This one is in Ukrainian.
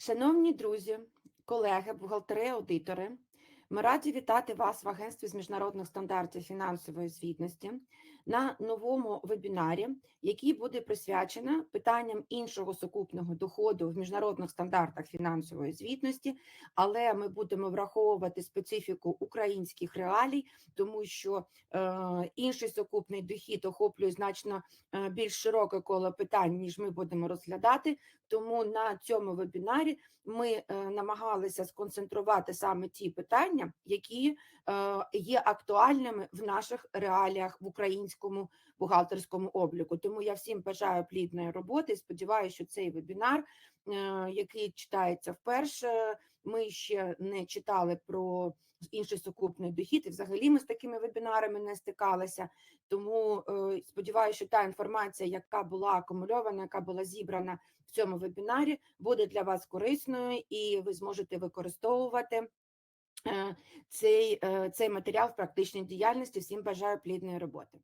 Шановні друзі, колеги, бухгалтери, аудитори, ми раді вітати вас в Агентстві з міжнародних стандартів фінансової звітності на новому вебінарі, який буде присвячено питанням іншого сукупного доходу в міжнародних стандартах фінансової звітності, але ми будемо враховувати специфіку українських реалій, тому що е, інший сукупний дохід охоплює значно е, більш широке коло питань, ніж ми будемо розглядати. Тому на цьому вебінарі ми е, намагалися сконцентрувати саме ті питання, які е, є актуальними в наших реаліях в українському бухгалтерському обліку. Тому я всім бажаю плідної роботи. Сподіваюся, що цей вебінар, е, який читається вперше, ми ще не читали про інший сукупний дохід. І взагалі ми з такими вебінарами не стикалися. Тому е, сподіваюся, що та інформація, яка була акумульована, яка була зібрана в цьому вебінарі, буде для вас корисною, і ви зможете використовувати цей, е, цей матеріал в практичній діяльності. Всім бажаю плідної роботи.